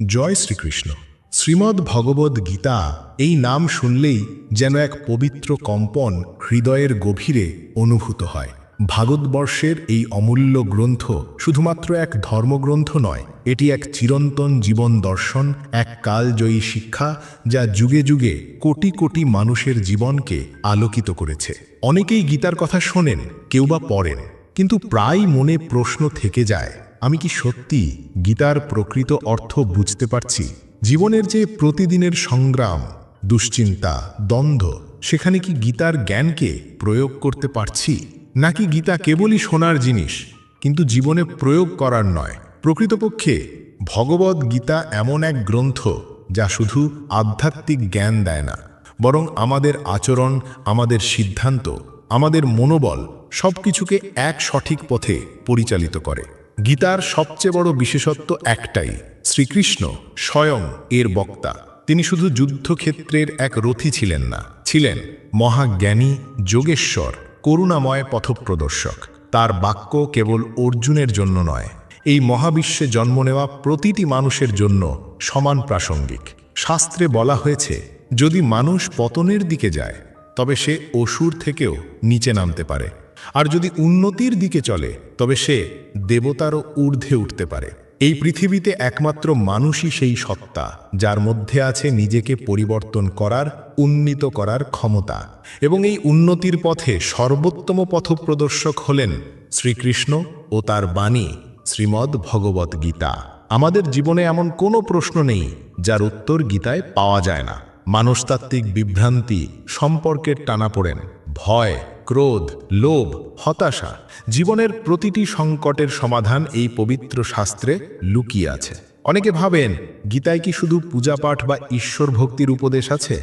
জয় শ্রীকৃষ্ণ। শ্রীমদ্ ভগবদ গীতা এই নাম শুনলেই যেন এক পবিত্র কম্পন হৃদয়ের গভীরে অনুভূত হয়। ভাগবতবর্ষের এই অমূল্য গ্রন্থ শুধুমাত্র এক ধর্মগ্রন্থ নয়, এটি এক চিরন্তন জীবন দর্শন, এক কালজয়ী শিক্ষা যা যুগে যুগে কোটি কোটি মানুষের জীবনকে আলোকিত করেছে। অনেকেই গীতার কথা শোনেন, কেউ বা পড়েন, কিন্তু প্রায় মনে প্রশ্ন থেকে যায় আমি কি সত্যি গীতার প্রকৃত অর্থ বুঝতে পারছি? জীবনের যে প্রতিদিনের সংগ্রাম, দুশ্চিন্তা, দ্বন্দ্ব, সেখানে কি গীতার জ্ঞানকে প্রয়োগ করতে পারছি? নাকি গীতা কেবলই শোনার জিনিস, কিন্তু জীবনে প্রয়োগ করার নয়? প্রকৃতপক্ষে, ভগবদ গীতা এমন এক গ্রন্থ যা শুধু আধ্যাত্মিক জ্ঞান দেয় না, বরং আমাদের আচরণ, আমাদের সিদ্ধান্ত, আমাদের মনোবল সব কিছুকে এক সঠিক পথে পরিচালিত করে। গীতার সবচেয়ে বড় বিশেষত্ব একটাই, শ্রীকৃষ্ণ স্বয়ং এর বক্তা। তিনি শুধু যুদ্ধক্ষেত্রের এক রথী ছিলেন না, ছিলেন মহাজ্ঞানী যোগেশ্বর, করুণাময় পথপ্রদর্শক। তার বাক্য কেবল অর্জুনের জন্য নয়, এই মহাবিশ্বে জন্ম নেওয়া প্রতিটি মানুষের জন্য সমান প্রাসঙ্গিক। শাস্ত্রে বলা হয়েছে, যদি মানুষ পতনের দিকে যায়, তবে সে অসুর থেকেও নিচে নামতে পারে। আর যদি উন্নতির দিকে চলে, তবে সে দেবতারও ঊর্ধ্বে উঠতে পারে। এই পৃথিবীতে একমাত্র মানুষই সেই সত্তা, যার মধ্যে আছে নিজেকে পরিবর্তন করার, উন্নীত করার ক্ষমতা। এবং এই উন্নতির পথে সর্বোত্তম পথপ্রদর্শক হলেন শ্রীকৃষ্ণ ও তার বাণী শ্রীমদ্ ভগবত গীতা। আমাদের জীবনে এমন কোনো প্রশ্ন নেই, যার উত্তর গীতায় পাওয়া যায় না। মানসতাত্ত্বিক বিভ্রান্তি সম্পর্কের টানাপোড়েন ভয় ক্রোধ, লোভ, হতাশা জীবনের প্রতিটি সংকটের সমাধান এই পবিত্র শাস্ত্রে লুকিয়ে আছে। অনেকে ভাবেন, গীতায় কি শুধু পূজাপাঠ বা ঈশ্বর ভক্তির উপদেশ আছে?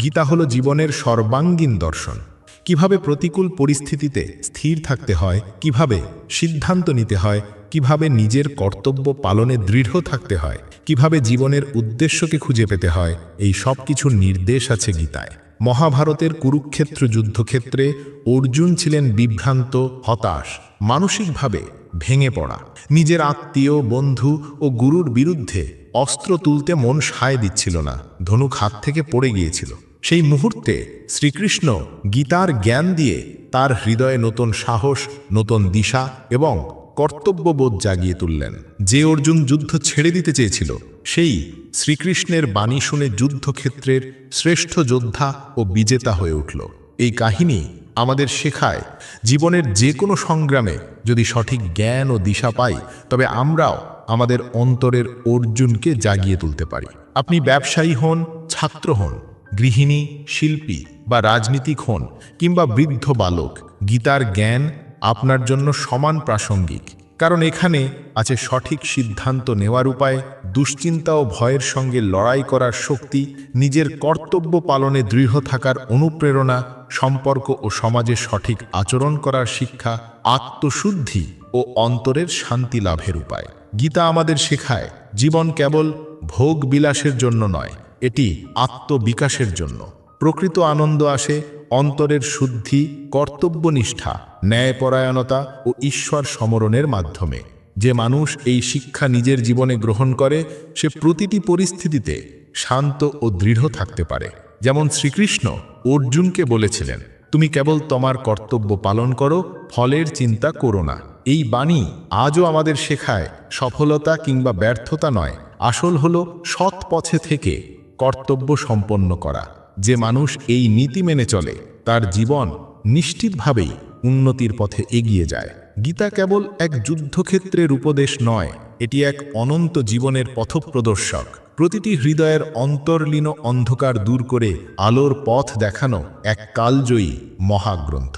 গীতা হলো জীবনের সর্বাঙ্গীন দর্শন। কীভাবে প্রতিকূল পরিস্থিতিতে স্থির থাকতে হয়, কীভাবে সিদ্ধান্ত নিতে হয়, কীভাবে নিজের কর্তব্য পালনে দৃঢ় থাকতে হয়, কীভাবে জীবনের উদ্দেশ্যকে খুঁজে পেতে হয়, এই সব কিছুর নির্দেশ আছে গীতায়। মহাভারতের কুরুক্ষেত্র যুদ্ধক্ষেত্রে অর্জুন ছিলেন বিভ্রান্ত, হতাশ, মানসিকভাবে ভেঙে পড়া। নিজের আত্মীয়, বন্ধু ও গুরুর বিরুদ্ধে অস্ত্র তুলতে মন সায় দিচ্ছিল না। ধনুক হাত থেকে পড়ে গিয়েছিল। সেই মুহূর্তে শ্রীকৃষ্ণ গীতার জ্ঞান দিয়ে তার হৃদয়ে নতুন সাহস, নতুন দিশা এবং কর্তব্যবোধ জাগিয়ে তুললেন। যে অর্জুন যুদ্ধ ছেড়ে দিতে চেয়েছিল, সেই শ্রীকৃষ্ণের বাণী শুনে যুদ্ধক্ষেত্রের শ্রেষ্ঠ যোদ্ধা ও বিজেতা হয়ে উঠল। এই কাহিনী আমাদের শেখায়, জীবনের যে কোনো সংগ্রামে যদি সঠিক জ্ঞান ও দিশা পাই, তবে আমরাও আমাদের অন্তরের অর্জুনকে জাগিয়ে তুলতে পারি। আপনি ব্যবসায়ী হন, ছাত্র হন, গৃহিণী, শিল্পী বা রাজনীতিক হন কিংবা বৃদ্ধ বালক, গীতার জ্ঞান আপনার জন্য সমান প্রাসঙ্গিক। কারণ এখানে আছে সঠিক সিদ্ধান্ত নেওয়ার উপায়, দুশ্চিন্তা ও ভয়ের সঙ্গে লড়াই করার শক্তি, নিজের কর্তব্য পালনে দৃঢ় থাকার অনুপ্রেরণা, সম্পর্ক ও সমাজে সঠিক আচরণ করার শিক্ষা, আত্মশুদ্ধি ও অন্তরের শান্তি লাভের উপায়। গীতা আমাদের শেখায়, জীবন কেবল ভোগ বিলাসের জন্য নয়, এটি আত্মবিকাশের জন্য। প্রকৃত আনন্দ আসে অন্তরের শুদ্ধি, কর্তব্যনিষ্ঠা, ন্যায়পরায়ণতা ও ঈশ্বর সমরণের মাধ্যমে। যে মানুষ এই শিক্ষা নিজের জীবনে গ্রহণ করে, সে প্রতিটি পরিস্থিতিতে শান্ত ও দৃঢ় থাকতে পারে। যেমন শ্রীকৃষ্ণ অর্জুনকে বলেছিলেন, তুমি কেবল তোমার কর্তব্য পালন করো, ফলের চিন্তা করো না। এই বাণী আজও আমাদের শেখায়, সফলতা কিংবা ব্যর্থতা নয়। আসল হলো সৎ পথে থেকে কর্তব্য সম্পন্ন করা। যে মানুষ এই নীতি মেনে চলে, তার জীবন নিশ্চিতভাবেই উন্নতির পথে এগিয়ে যায়। গীতা কেবল এক যুদ্ধক্ষেত্রের উপদেশ নয়, এটি এক অনন্ত জীবনের পথপ্রদর্শক। প্রতিটি হৃদয়ের অন্তর্লীন অন্ধকার দূর করে আলোর পথ দেখানো এক কালজয়ী মহাগ্রন্থ।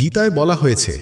গীতায় বলা হয়েছে,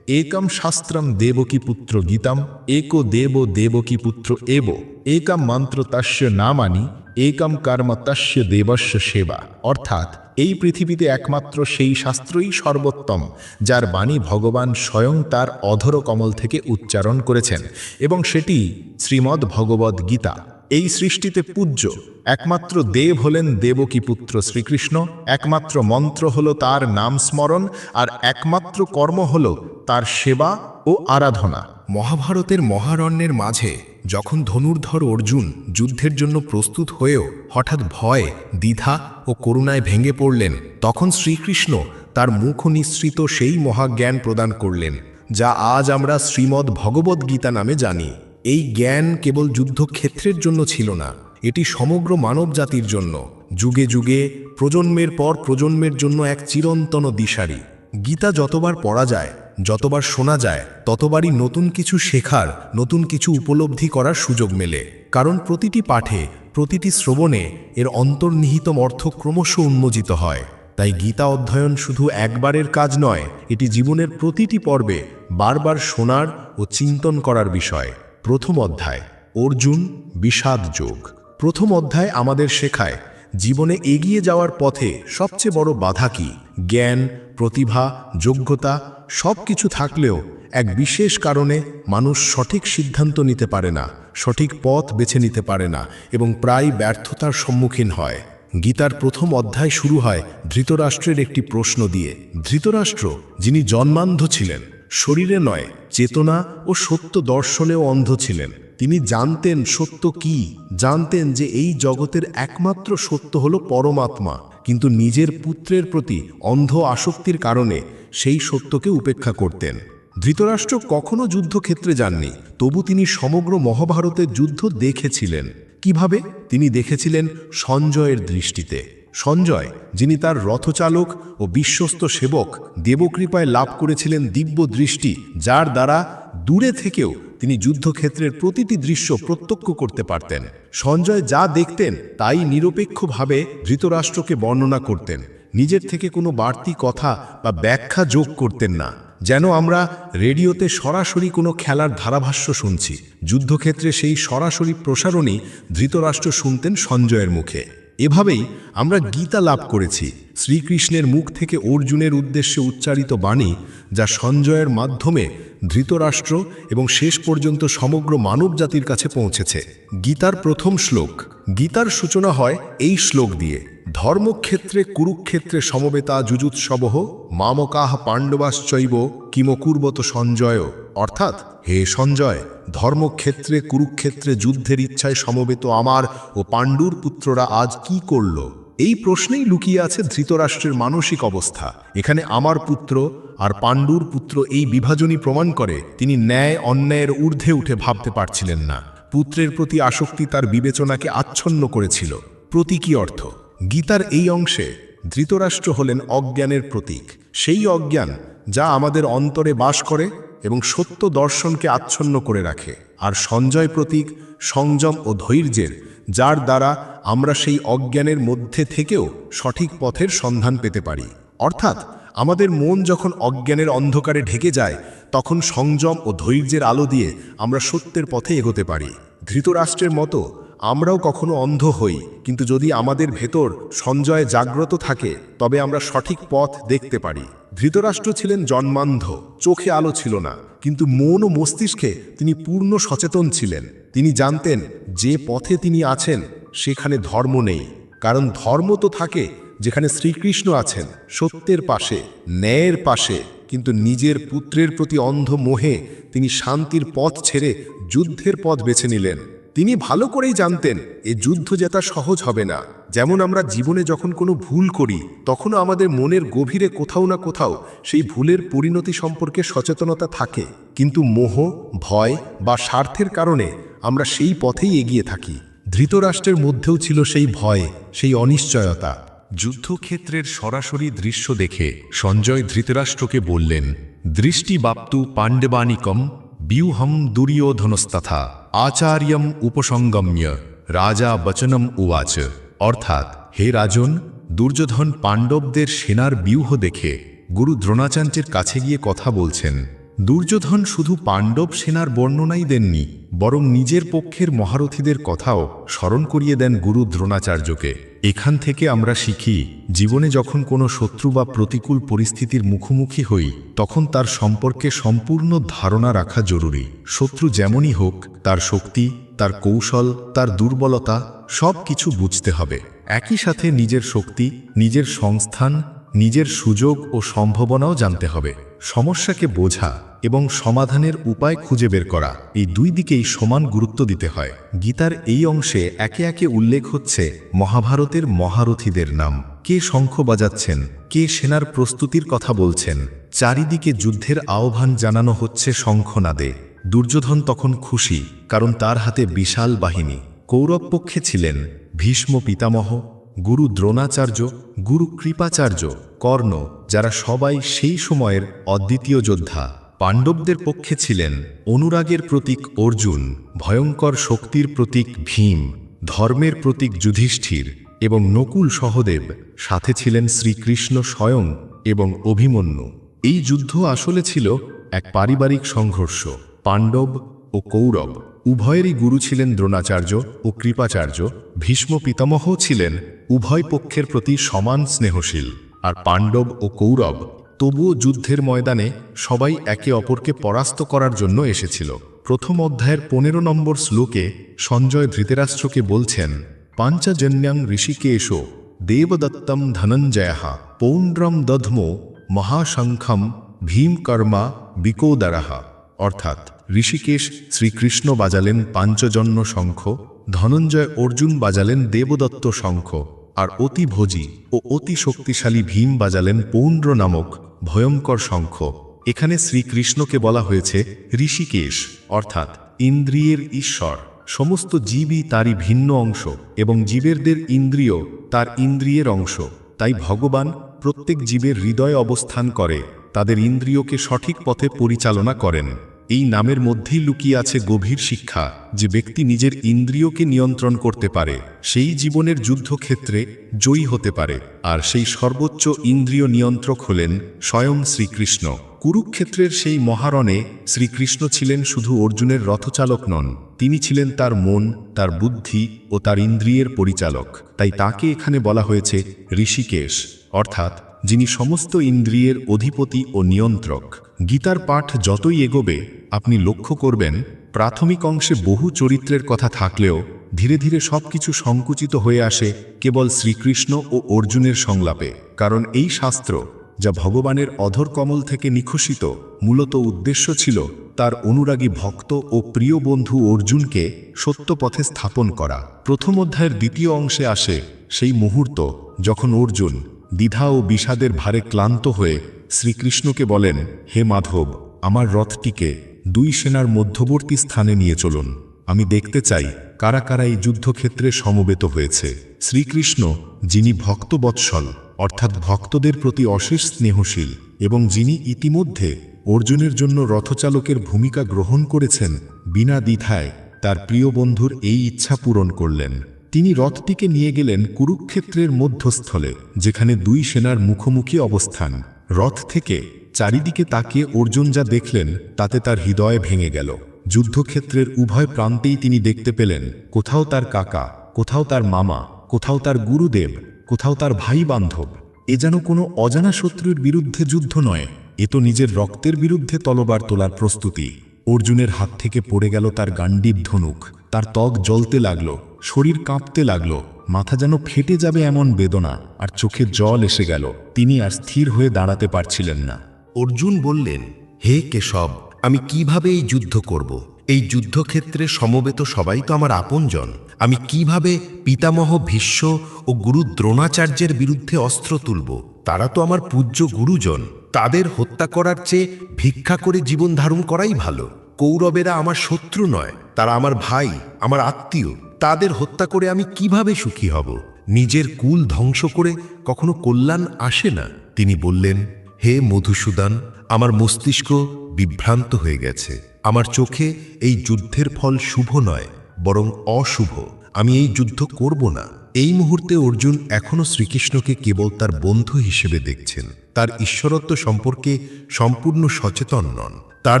একম শাস্ত্রম দেবকী পুত্র গীতাম, একো দেব দেবকী পুত্র এব, একম মন্ত্র তাস্য নামানি একম কর্ম তস্য দেবস্য সেবা। অর্থাৎ, এই পৃথিবীতে একমাত্র সেই শাস্ত্রই সর্বোত্তম, যার বাণী ভগবান স্বয়ং তার অধর কমল থেকে উচ্চারণ করেছেন এবং সেটি শ্রীমদ্ ভগবদ গীতা। এই সৃষ্টিতে পূজ্য, একমাত্র দেব হলেন দেবকী পুত্র শ্রীকৃষ্ণ, একমাত্র মন্ত্র হল তার নাম স্মরণ, আর একমাত্র কর্ম হল তার সেবা ও আরাধনা। মহাভারতের মহারণ্যের মাঝে যখন ধনুর্ধর অর্জুন যুদ্ধের জন্য প্রস্তুত হয়েও হঠাৎ ভয়, দ্বিধা ও করুণায় ভেঙে পড়লেন, তখন শ্রীকৃষ্ণ তার মুখ নিঃসৃত সেই মহাজ্ঞান প্রদান করলেন, যা আজ আমরা শ্রীমদ্ ভগবদ্ গীতা নামে জানি। এই জ্ঞান কেবল যুদ্ধক্ষেত্রের জন্য ছিল না, এটি সমগ্র মানব জাতির জন্য, যুগে যুগে, প্রজন্মের পর প্রজন্মের জন্য এক চিরন্তন দিশারি। গীতা যতবার পড়া যায় যতবার শোনা যায়, ততবারই নতুন কিছু শেখার, নতুন কিছু উপলব্ধি করার সুযোগ মেলে। কারণ প্রতিটি পাঠে, প্রতিটি শ্রবণে এর অন্তর্নিহিত অর্থ ক্রমশ উন্মোচিত হয়। তাই গীতা অধ্যয়ন শুধু একবারের কাজ নয়, এটি জীবনের প্রতিটি পর্বে বারবার শোনার ও চিন্তন করার বিষয়। প্রথম অধ্যায়, অর্জুন বিষাদ যোগ। প্রথম অধ্যায় আমাদের শেখায়, জীবনে এগিয়ে যাওয়ার পথে সবচেয়ে বড় বাধা কি? জ্ঞান প্রতিভা, যোগ্যতা সব কিছু থাকলেও এক বিশেষ কারণে মানুষ সঠিক সিদ্ধান্ত নিতে পারে না, সঠিক পথ বেছে নিতে পারে না এবং প্রায় ব্যর্থতার সম্মুখীন হয়। গীতার প্রথম অধ্যায় শুরু হয় ধৃতরাষ্ট্রের একটি প্রশ্ন দিয়ে। ধৃতরাষ্ট্র, যিনি জন্মান্ধ ছিলেন, শরীরে নয়, চেতনা ও সত্য দর্শনেও অন্ধ ছিলেন। তিনি জানতেন সত্য কি, জানতেন যে এই জগতের একমাত্র সত্য হল পরমাত্মা। কিন্তু নিজের পুত্রের প্রতি অন্ধ আসক্তির কারণে সেই সত্যকে উপেক্ষা করতেন। ধৃতরাষ্ট্র কখনো যুদ্ধক্ষেত্রে যাননি, তবু তিনি সমগ্র মহাভারতের যুদ্ধ দেখেছিলেন। কীভাবে? তিনি দেখেছিলেন সঞ্জয়ের দৃষ্টিতে। সঞ্জয়, যিনি তার রথচালক ও বিশ্বস্ত সেবক, দেবকৃপায় লাভ করেছিলেন দিব্য দৃষ্টি যার দ্বারা দূরে থেকেও তিনি যুদ্ধক্ষেত্রের প্রতিটি দৃশ্য প্রত্যক্ষ করতে পারতেন। সঞ্জয় যা দেখতেন, তাই নিরপেক্ষভাবে ধৃতরাষ্ট্রকে বর্ণনা করতেন। নিজের থেকে কোনো বাড়তি কথা বা ব্যাখ্যা যোগ করতেন না। যেন আমরা রেডিওতে সরাসরি কোনো খেলার ধারাভাষ্য শুনছি। যুদ্ধক্ষেত্রে সেই সরাসরি প্রসারণই ধৃতরাষ্ট্র শুনতেন সঞ্জয়ের মুখে। এভাবেই আমরা গীতা লাভ করেছি, শ্রীকৃষ্ণের মুখ থেকে অর্জুনের উদ্দেশ্যে উচ্চারিত বাণী, যা সঞ্জয়ের মাধ্যমে ধৃতরাষ্ট্র এবং শেষ পর্যন্ত সমগ্র মানব জাতির কাছে পৌঁছেছে। গীতার প্রথম শ্লোক। গীতার সূচনা হয় এই শ্লোক দিয়ে। ধর্মক্ষেত্রে, কুরুক্ষেত্রে সমবেতা যুজুৎসবহ, মামকাহ পাণ্ডবাশ্চৈব কিমকুর্বত সঞ্জয়। অর্থাৎ, হে সঞ্জয় ধর্মক্ষেত্রে, কুরুক্ষেত্রে, যুদ্ধের ইচ্ছায় সমবেত আমার ও পাণ্ডুর পুত্ররা আজ কি করল? এই প্রশ্নেই লুকিয়ে আছে ধৃতরাষ্ট্রের মানসিক অবস্থা। এখানে আমার পুত্র আর পাণ্ডুর পুত্র এই বিভাজনই প্রমাণ করে, তিনি ন্যায় অন্যায়ের ঊর্ধ্বে উঠে ভাবতে পারছিলেন না। পুত্রের প্রতি আসক্তি তার বিবেচনাকে আচ্ছন্ন করেছিল। প্রতীকী অর্থ? গীতার এই অংশে ধৃতরাষ্ট্র হলেন অজ্ঞানের প্রতীক। সেই অজ্ঞান যা আমাদের অন্তরে বাস করে এবং সত্য দর্শনকে আচ্ছন্ন করে রাখে, আর সঞ্জয় প্রতীক সংযম ও ধৈর্যের, যার দ্বারা আমরা সেই অজ্ঞানের মধ্যে থেকেও সঠিক পথের সন্ধান পেতে পারি। অর্থাৎ, আমাদের মন যখন অজ্ঞানের অন্ধকারে ঢেকে যায়, তখন সংযম ও ধৈর্যের আলো দিয়ে আমরা সত্যের পথে এগোতে পারি। ধৃতরাষ্ট্রের মতো আমরাও কখনো অন্ধ হই, কিন্তু যদি আমাদের ভেতর সঞ্জয় জাগ্রত থাকে, তবে আমরা সঠিক পথ দেখতে পারি। ধৃতরাষ্ট্র ছিলেন জন্মান্ধ, চোখে আলো ছিল না, কিন্তু মন ও মস্তিষ্কে তিনি পূর্ণ সচেতন ছিলেন। তিনি জানতেন, যে পথে তিনি আছেন, সেখানে ধর্ম নেই। কারণ ধর্ম তো থাকে, যেখানে শ্রীকৃষ্ণ আছেন, সত্যের পাশে, ন্যায়ের পাশে, কিন্তু নিজের পুত্রের প্রতি অন্ধ মোহে তিনি শান্তির পথ ছেড়ে যুদ্ধের পথ বেছে নিলেন। তিনি ভালো করেই জানতেন, এ যুদ্ধ জেতা সহজ হবে না। যেমন আমরা জীবনে যখন কোনো ভুল করি, তখনও আমাদের মনের গভীরে কোথাও না কোথাও সেই ভুলের পরিণতি সম্পর্কে সচেতনতা থাকে। কিন্তু মোহ, ভয় বা স্বার্থের কারণে আমরা সেই পথেই এগিয়ে থাকি। ধৃতরাষ্ট্রের মধ্যেও ছিল সেই ভয়, সেই অনিশ্চয়তা। যুদ্ধক্ষেত্রের সরাসরি দৃশ্য দেখে সঞ্জয় ধৃতরাষ্ট্রকে বললেন দৃষ্টি দৃষ্টিবাপ্তু পাণ্ডবানিকম বিউহম দুর্যোধনস্তথা। আচার্যম উপসঙ্গম্য রাজা বচনম উয়াচ অর্থাৎ হে রাজন, দুর্যোধন পাণ্ডবদের সেনার বিউহ দেখে গুরু দ্রোণাচার্যের কাছে গিয়ে কথা বলছেন। দুর্যোধন শুধু পাণ্ডব সেনার বর্ণনাই দেননি, বরং নিজের পক্ষের মহারথীদের কথাও স্মরণ করিয়ে দেন গুরু দ্রোণাচার্যকে। এখান থেকে আমরা শিখি, জীবনে যখন কোনো শত্রু বা প্রতিকূল পরিস্থিতির মুখোমুখি হই, তখন তার সম্পর্কে সম্পূর্ণ ধারণা রাখা জরুরি। শত্রু যেমনই হোক, তার শক্তি, তার কৌশল, তার দুর্বলতা সব কিছু বুঝতে হবে। একই সাথে নিজের শক্তি, নিজের সংস্থান নিজের সুযোগ ও সম্ভাবনাও জানতে হবে। সমস্যাকে বোঝা এবং সমাধানের উপায় খুঁজে বের করা এই দুই দিকেই সমান গুরুত্ব দিতে হয়। গীতার এই অংশে একে একে উল্লেখ হচ্ছে মহাভারতের মহারথীদের নাম। কে শঙ্খ বাজাচ্ছেন? কে সেনার প্রস্তুতির কথা বলছেন? চারিদিকে যুদ্ধের আহ্বান জানানো হচ্ছে শঙ্খনাদে। দুর্যোধন তখন খুশি, কারণ তার হাতে বিশাল বাহিনী। কৌরব পক্ষে ছিলেন ভীষ্ম পিতামহ গুরু দ্রোণাচার্য, গুরু কৃপাচার্য, কর্ণ, যারা সবাই সেই সময়ের অদ্বিতীয় যোদ্ধা। পাণ্ডবদের পক্ষে ছিলেন অনুরাগের প্রতীক অর্জুন, ভয়ঙ্কর শক্তির প্রতীক ভীম, ধর্মের প্রতীক যুধিষ্ঠির এবং নকুল সহদেব, সাথে ছিলেন শ্রীকৃষ্ণ স্বয়ং এবং অভিমন্যু। এই যুদ্ধ আসলে ছিল এক পারিবারিক সংঘর্ষ, পাণ্ডব ও কৌরব। উভয়েরই গুরু ছিলেন দ্রোণাচার্য ও কৃপাচার্য, ভীষ্ম পিতামহ ছিলেন উভয় পক্ষের প্রতি সমান স্নেহশীল। আর পাণ্ডব ও কৌরব তবুও যুদ্ধের ময়দানে সবাই একে অপরকে পরাস্ত করার জন্য এসেছিল। প্রথম অধ্যায়ের পনেরো নম্বর শ্লোকে সঞ্জয় ধৃতেরাষ্ট্রকে বলছেন, পাঞ্চজন্যাং ঋষিকেশো দেবদত্তম ধনঞ্জয়াহা পৌণ্ড্রম দধ্মো মহাশঙ্খম ভীমকর্মা বিকোদারাহা অর্থাৎ ঋষিকেশ শ্রীকৃষ্ণ বাজালেন পাঞ্চজন্য শঙ্খ, ধনঞ্জয় অর্জুন বাজালেন দেবদত্ত শঙ্খ, আর অতি ভোজি ও অতি শক্তিশালী ভীম বাজালেন পৌণ্ড্র নামক ভয়ঙ্কর শঙ্খ। এখানে শ্রীকৃষ্ণকে বলা হয়েছে ঋষিকেশ, অর্থাৎ ইন্দ্রিয়ের ঈশ্বর। সমস্ত জীবই তারই ভিন্ন অংশ এবং জীবেরদের ইন্দ্রিয় তার ইন্দ্রিয়ের অংশ। তাই ভগবান প্রত্যেক জীবের হৃদয় অবস্থান করে, তাদের ইন্দ্রিয়কে সঠিক পথে পরিচালনা করেন। এই নামের মধ্যেই লুকিয়ে আছে গভীর শিক্ষা, যে ব্যক্তি নিজের ইন্দ্রিয়কে নিয়ন্ত্রণ করতে পারে, সেই জীবনের যুদ্ধক্ষেত্রে জয়ী হতে পারে, আর সেই সর্বোচ্চ ইন্দ্রিয় নিয়ন্ত্রক হলেন স্বয়ং শ্রীকৃষ্ণ। কুরুক্ষেত্রের সেই মহারণে শ্রীকৃষ্ণ ছিলেন শুধু অর্জুনের রথচালক নন, তিনি ছিলেন তার মন, তার বুদ্ধি ও তার ইন্দ্রিয়ের পরিচালক। তাই তাকে এখানে বলা হয়েছে ঋষিকেশ, অর্থাৎ যিনি সমস্ত ইন্দ্রিয়ের অধিপতি ও নিয়ন্ত্রক। গীতার পাঠ যতই এগোবে, আপনি লক্ষ্য করবেন, প্রাথমিক অংশে বহু চরিত্রের কথা থাকলেও ধীরে ধীরে সবকিছু সংকুচিত হয়ে আসে কেবল শ্রীকৃষ্ণ ও অর্জুনের সংলাপে। কারণ এই শাস্ত্র, যা ভগবানের অধর কমল থেকে নিখসিত মূলত উদ্দেশ্য ছিল তার অনুরাগী ভক্ত ও প্রিয় বন্ধু অর্জুনকে সত্য পথে স্থাপন করা। প্রথম অধ্যায়ের দ্বিতীয় অংশে আসে সেই মুহূর্ত যখন অর্জুন দ্বিধা ও বিষাদের ভারে ক্লান্ত হয়ে শ্রীকৃষ্ণকে বলেন, হে মাধব, আমার রথটিকে দুই সেনার মধ্যবর্তী স্থানে নিয়ে চলুন। আমি দেখতে চাই কারা কারা এই যুদ্ধক্ষেত্রে সমবেত হয়েছে। শ্রীকৃষ্ণ, যিনি ভক্তবৎসল, অর্থাৎ ভক্তদের প্রতি অশেষ স্নেহশীল এবং যিনি ইতিমধ্যে অর্জুনের জন্য রথচালকের ভূমিকা গ্রহণ করেছেন বিনা দ্বিধায়, তার প্রিয় বন্ধুর এই ইচ্ছা পূরণ করলেন। তিনি রথটিকে নিয়ে গেলেন কুরুক্ষেত্রের মধ্যস্থলে, যেখানে দুই সেনার মুখোমুখি অবস্থান। রথ থেকে চারিদিকে তাকিয়ে অর্জুন যা দেখলেন, তাতে তার হৃদয় ভেঙে গেল। যুদ্ধক্ষেত্রের উভয় প্রান্তেই তিনি দেখতে পেলেন, কোথাও তার কাকা, কোথাও তার মামা, কোথাও তার গুরুদেব, কোথাও তার ভাই বান্ধব এ যেন কোনো অজানা শত্রুর বিরুদ্ধে যুদ্ধ নয়, এ তো নিজের রক্তের বিরুদ্ধে তলবার তোলার প্রস্তুতি। অর্জুনের হাত থেকে পড়ে গেল তার গান্ডীব ধনুক, তার ত্বক জ্বলতে লাগল, শরীর কাঁপতে লাগল মাথা যেন ফেটে যাবে এমন বেদনা, আর চোখে জল এসে গেল, তিনি আর স্থির হয়ে দাঁড়াতে পারছিলেন না। অর্জুন বললেন, হে কেশব, আমি কীভাবে এই যুদ্ধ করব? এই যুদ্ধক্ষেত্রে সমবেত সবাই তো আমার আপনজন। আমি কীভাবে পিতামহ ভীষ্ম ও গুরু দ্রোণাচার্যের বিরুদ্ধে অস্ত্র তুলব? তারা তো আমার পূজ্য গুরুজন। তাদের হত্যা করার চেয়ে ভিক্ষা করে জীবন ধারণ করাই ভালো। কৌরবেরা আমার শত্রু নয়, তারা আমার ভাই, আমার আত্মীয়। তাদের হত্যা করে আমি কীভাবে সুখী হব? নিজের কুল ধ্বংস করে কখনো কল্যাণ আসে না? তিনি বললেন, হে মধুসূদন, আমার মস্তিষ্ক বিভ্রান্ত হয়ে গেছে। আমার চোখে এই যুদ্ধের ফল শুভ নয়, বরং অশুভ। আমি এই যুদ্ধ করব না। এই মুহূর্তে অর্জুন এখনও শ্রীকৃষ্ণকে কেবল তার বন্ধু হিসেবে দেখছেন। তার ঈশ্বরত্ব সম্পর্কে সম্পূর্ণ সচেতন নন। তার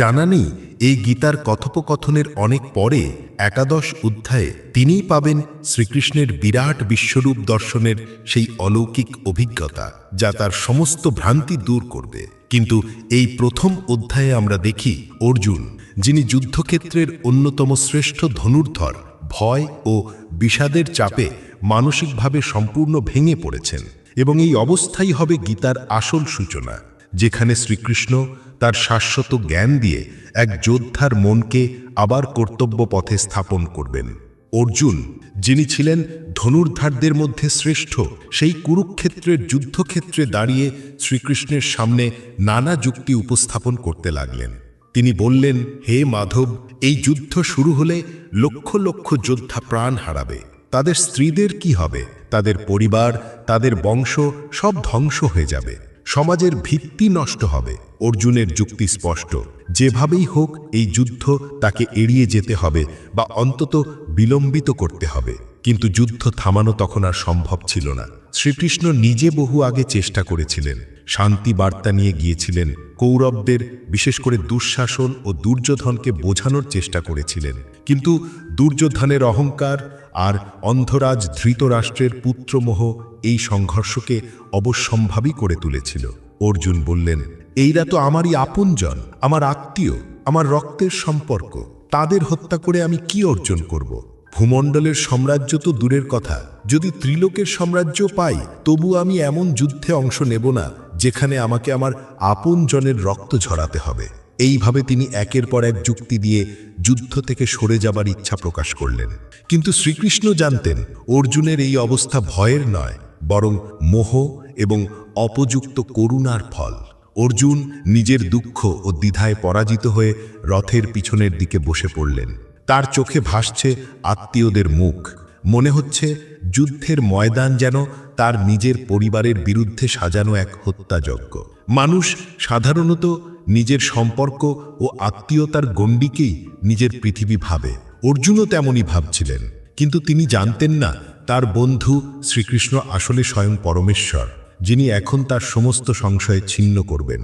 জানা নেই, এই গীতার কথোপকথনের অনেক পরে একাদশ অধ্যায়ে তিনিই পাবেন শ্রীকৃষ্ণের বিরাট বিশ্বরূপ দর্শনের সেই অলৌকিক অভিজ্ঞতা, যা তার সমস্ত ভ্রান্তি দূর করবে। কিন্তু এই প্রথম অধ্যায়ে আমরা দেখি অর্জুন, যিনি যুদ্ধক্ষেত্রের অন্যতম শ্রেষ্ঠ ধনুর্ধর, ভয় ও বিষাদের চাপে মানসিকভাবে সম্পূর্ণ ভেঙে পড়েছেন এবং এই অবস্থাই হবে গীতার আসল সূচনা, যেখানে শ্রীকৃষ্ণ তার শাশ্বত জ্ঞান দিয়ে এক যোদ্ধার মনকে আবার কর্তব্য পথে স্থাপন করবেন। অর্জুন, যিনি ছিলেন ধনুর্ধারদের মধ্যে শ্রেষ্ঠ, সেই কুরুক্ষেত্রের যুদ্ধক্ষেত্রে দাঁড়িয়ে শ্রীকৃষ্ণের সামনে নানা যুক্তি উপস্থাপন করতে লাগলেন। তিনি বললেন, হে মাধব, এই যুদ্ধ শুরু হলে লক্ষ লক্ষ যোদ্ধা প্রাণ হারাবে। তাদের স্ত্রীদের কি হবে? তাদের পরিবার, তাদের বংশ সব ধ্বংস হয়ে যাবে। সমাজের ভিত্তি নষ্ট হবে। অর্জুনের যুক্তি স্পষ্ট। যেভাবেই হোক, এই যুদ্ধ তাকে এড়িয়ে যেতে হবে বা অন্তত বিলম্বিত করতে হবে। কিন্তু যুদ্ধ থামানো তখন আর সম্ভব ছিল না। শ্রীকৃষ্ণ নিজে বহু আগে চেষ্টা করেছিলেন। শান্তি বার্তা নিয়ে গিয়েছিলেন কৌরবদের, বিশেষ করে দুঃশাসন ও দুর্যোধনকে বোঝানোর চেষ্টা করেছিলেন। কিন্তু দুর্যোধনের অহংকার আর অন্ধরাজ ধৃতরাষ্ট্রের পুত্রমোহ এই সংঘর্ষকে অবশ্যম্ভাবী করে তুলেছিল। অর্জুন বললেন, এইরা তো আমারই আপনজন, আমার আত্মীয়, আমার রক্তের সম্পর্ক। তাদের হত্যা করে আমি কি অর্জন করব? ভূমণ্ডলের সাম্রাজ্য তো দূরের কথা। যদি ত্রিলোকের সাম্রাজ্য পাই, তবু আমি এমন যুদ্ধে অংশ নেব না, যেখানে আমাকে আমার আপনজনের রক্ত ঝরাতে হবে। এইভাবে তিনি একের পর এক যুক্তি দিয়ে যুদ্ধ থেকে সরে যাবার ইচ্ছা প্রকাশ করলেন। কিন্তু শ্রীকৃষ্ণ জানতেন, অর্জুনের এই অবস্থা ভয়ের নয়, বরং মোহ এবং অপযুক্ত করুণার ফল। অর্জুন নিজের দুঃখ ও দ্বিধায় পরাজিত হয়ে রথের পিছনের দিকে বসে পড়লেন। তার চোখে ভাসছে আত্মীয়দের মুখ। মনে হচ্ছে যুদ্ধের ময়দান যেন তার নিজের পরিবারের বিরুদ্ধে সাজানো এক হত্যাযজ্ঞ। মানুষ সাধারণত নিজের সম্পর্ক ও আত্মীয়তার গণ্ডিকেই নিজের পৃথিবী ভাবে। অর্জুনও তেমনই ভাবছিলেন, কিন্তু তিনি জানতেন না তার বন্ধু শ্রীকৃষ্ণ আসলে স্বয়ং পরমেশ্বর, যিনি এখন তার সমস্ত সংশয় ছিন্ন করবেন।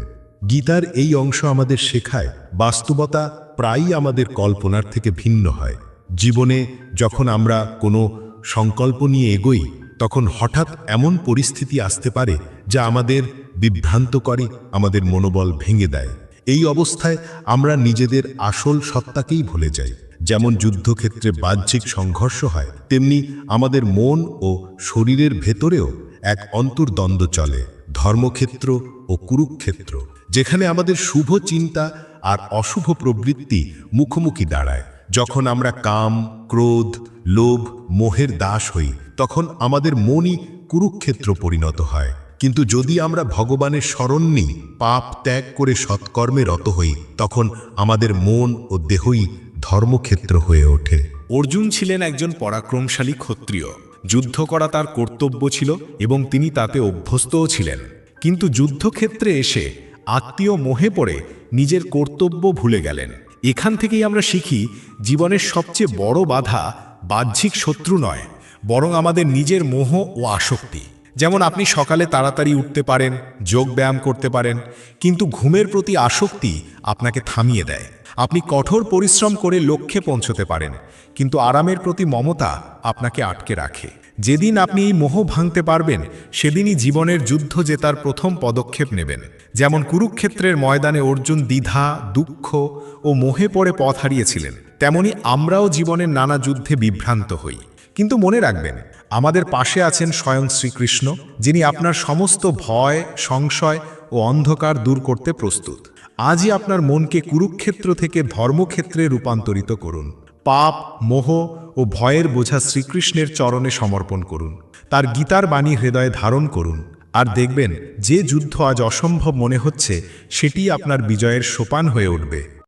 গীতার এই অংশ আমাদের শেখায়, বাস্তবতা প্রায়ই আমাদের কল্পনার থেকে ভিন্ন হয়। জীবনে যখন আমরা কোনো সংকল্প নিয়ে এগোই, তখন হঠাৎ এমন পরিস্থিতি আসতে পারে যা আমাদের বিভ্রান্ত করে আমাদের মনোবল ভেঙে দেয়। এই অবস্থায় আমরা নিজেদের আসল সত্তাকেই ভুলে যাই। যেমন যুদ্ধক্ষেত্রে বাহ্যিক সংঘর্ষ হয়, তেমনি আমাদের মন ও শরীরের ভেতরেও এক অন্তর্দ্বন্দ্ব চলে, ধর্মক্ষেত্র ও কুরুক্ষেত্র। যেখানে আমাদের শুভ চিন্তা আর অশুভ প্রবৃত্তি মুখোমুখি দাঁড়ায়। যখন আমরা কাম, ক্রোধ, লোভ, মোহের দাস হই, তখন আমাদের মনই কুরুক্ষেত্র পরিণত হয়। কিন্তু যদি আমরা ভগবানের স্মরণ নিই, পাপ ত্যাগ করে সৎকর্মে রত হই, তখন আমাদের মন ও দেহই ধর্মক্ষেত্র হয়ে ওঠে। অর্জুন ছিলেন একজন পরাক্রমশালী ক্ষত্রিয়। যুদ্ধ করা তার কর্তব্য ছিল এবং তিনি তাতে অভ্যস্তও ছিলেন। কিন্তু যুদ্ধক্ষেত্রে এসে আত্মীয় মোহে পড়ে নিজের কর্তব্য ভুলে গেলেন। এখান থেকেই আমরা শিখি, জীবনের সবচেয়ে বড় বাধা বাহ্যিক শত্রু নয়, বরং আমাদের নিজের মোহ ও আসক্তি। যেমন আপনি সকালে তাড়াতাড়ি উঠতে পারেন, যোগ ব্যায়াম করতে পারেন, কিন্তু ঘুমের প্রতি আসক্তি আপনাকে থামিয়ে দেয়। আপনি কঠোর পরিশ্রম করে লক্ষ্যে পৌঁছতে পারেন, কিন্তু আরামের প্রতি মমতা আপনাকে আটকে রাখে। যেদিন আপনি এই মোহ ভাঙতে পারবেন, সেদিনই জীবনের যুদ্ধ জেতার প্রথম পদক্ষেপ নেবেন। যেমন কুরুক্ষেত্রের ময়দানে অর্জুন দ্বিধা, দুঃখ ও মোহে পড়ে পথ হারিয়েছিলেন, তেমনি আমরাও জীবনের নানা যুদ্ধে বিভ্রান্ত হই। কিন্তু মনে রাখবেন, আমাদের পাশে আছেন স্বয়ং শ্রীকৃষ্ণ, যিনি আপনার সমস্ত ভয়, সংশয় ও অন্ধকার দূর করতে প্রস্তুত। আজই আপনার মনকে কুরুক্ষেত্র থেকে ধর্মক্ষেত্রে রূপান্তরিত করুন। পাপ, মোহ ও ভয়ের বোঝা শ্রীকৃষ্ণের চরণে সমর্পণ করুন। তার গীতার বাণী হৃদয়ে ধারণ করুন। আর দেখবেন, যে যুদ্ধ আজ অসম্ভব মনে হচ্ছে সেটি আপনার বিজয়ের সোপান হয়ে উঠবে।